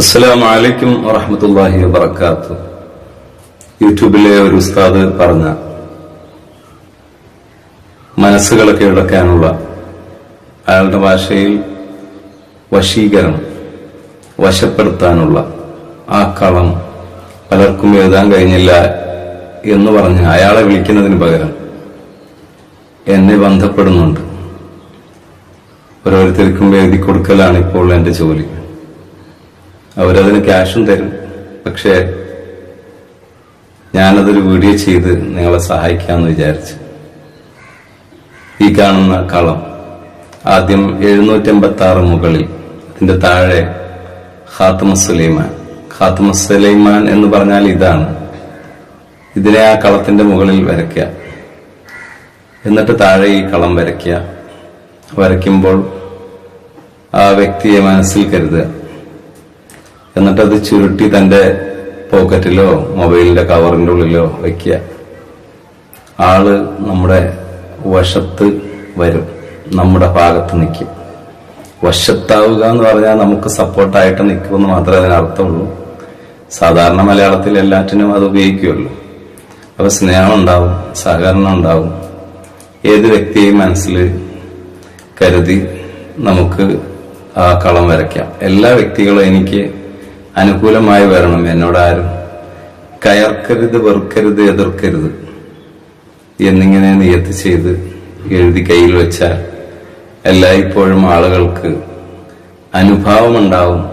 അസ്സലാമു അലൈക്കും വറഹമത്തല്ലാഹി വബർക്കാത്തു യൂട്യൂബിലെ ഒരു ഉസ്താദ് പറഞ്ഞ മനസ്സുകളൊക്കെ ഇളക്കാനുള്ള അയാളുടെ ഭാഷയിൽ വശീകരണം വശപ്പെടുത്താനുള്ള ആ കളം പലർക്കും എഴുതാൻ കഴിഞ്ഞില്ല എന്ന് പറഞ്ഞ് അയാളെ വിളിക്കുന്നതിന് പകരം എന്നെ ബന്ധപ്പെടുന്നുണ്ട്. ഓരോരുത്തർക്കും എഴുതി കൊടുക്കലാണ് ഇപ്പോൾ എന്റെ ജോലി. അവരതിന് ക്യാഷും തരും. പക്ഷേ ഞാനതൊരു വീഡിയോ ചെയ്ത് നിങ്ങളെ സഹായിക്കാമെന്ന് വിചാരിച്ചു. ഈ കാണുന്ന കളം ആദ്യം എഴുന്നൂറ്റി എൺപത്തി ആറ് മുകളിൽ അതിന്റെ താഴെ ഖാത്തമ സുലൈമാൻ. ഖാത്തമ സുലൈമാൻ എന്ന് പറഞ്ഞാൽ ഇതാണ്. ഇതിനെ ആ കളത്തിന്റെ മുകളിൽ വരയ്ക്കുക എന്നിട്ട് താഴെ ഈ കളം വരയ്ക്കുക വരയ്ക്കുമ്പോൾ ആ വ്യക്തിയെ മനസ്സിൽ കരുതുക. എന്നിട്ടത് ചുരുട്ടി തന്റെ പോക്കറ്റിലോ മൊബൈലിന്റെ കവറിന്റെ ഉള്ളിലോ വെക്കുക. ആൾ നമ്മുടെ വശത്ത് വരും. നമ്മുടെ ഭാഗത്ത് നിൽക്കും. വശത്താവുക എന്ന് പറഞ്ഞാൽ നമുക്ക് സപ്പോർട്ടായിട്ട് നിൽക്കുമെന്ന് മാത്രമേ അതിനർത്ഥമുള്ളൂ സാധാരണ മലയാളത്തിൽ എല്ലാറ്റിനും അത് ഉപയോഗിക്കുമല്ലോ അപ്പൊ സ്നേഹം ഉണ്ടാവും സഹകരണം ഉണ്ടാവും. ഏത് വ്യക്തിയെയും മനസ്സിൽ കരുതി നമുക്ക് ആ കളം വരയ്ക്കാം. എല്ലാ വ്യക്തികളും എനിക്ക് അനുകൂലമായി വരണം. എന്നോടാരും കയർക്കരുത് വെറുക്കരുത് എതിർക്കരുത് എന്നിങ്ങനെ നിയത്ത് ചെയ്ത് എഴുതി കയ്യിൽ വെച്ചാൽ എല്ലായ്പ്പോഴും ആളുകൾക്ക് അനുഭാവമുണ്ടാവും.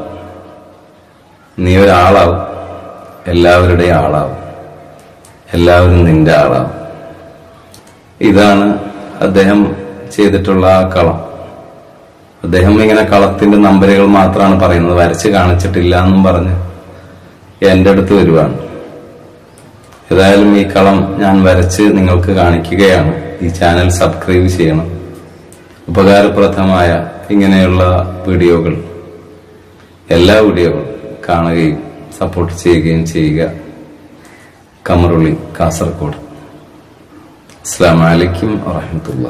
നീ ഒരാളാവും. എല്ലാവരുടെയും ആളാവും. എല്ലാവരും നിന്റെ ആളാവും. ഇതാണ് അദ്ദേഹം ചെയ്തിട്ടുള്ള ആ കളം. അദ്ദേഹം ഇങ്ങനെ കളത്തിന്റെ നമ്പരുകൾ മാത്രമാണ് പറയുന്നത്. വരച്ച് കാണിച്ചിട്ടില്ല എന്നും പറഞ്ഞ് എന്റെ അടുത്ത് വരുവാണ്. ഏതായാലും ഈ കളം ഞാൻ വരച്ച് നിങ്ങൾക്ക് കാണിക്കുകയാണ്. ഈ ചാനൽ സബ്സ്ക്രൈബ് ചെയ്യണം. ഉപകാരപ്രദമായ ഇങ്ങനെയുള്ള വീഡിയോകൾ എല്ലാ വീഡിയോകളും കാണുകയും സപ്പോർട്ട് ചെയ്യുകയും ചെയ്യുക. കമറുള്ളി കാസർഗോഡ്. അസ്സാം വലൈക്കും വാഹമത്തുള്ള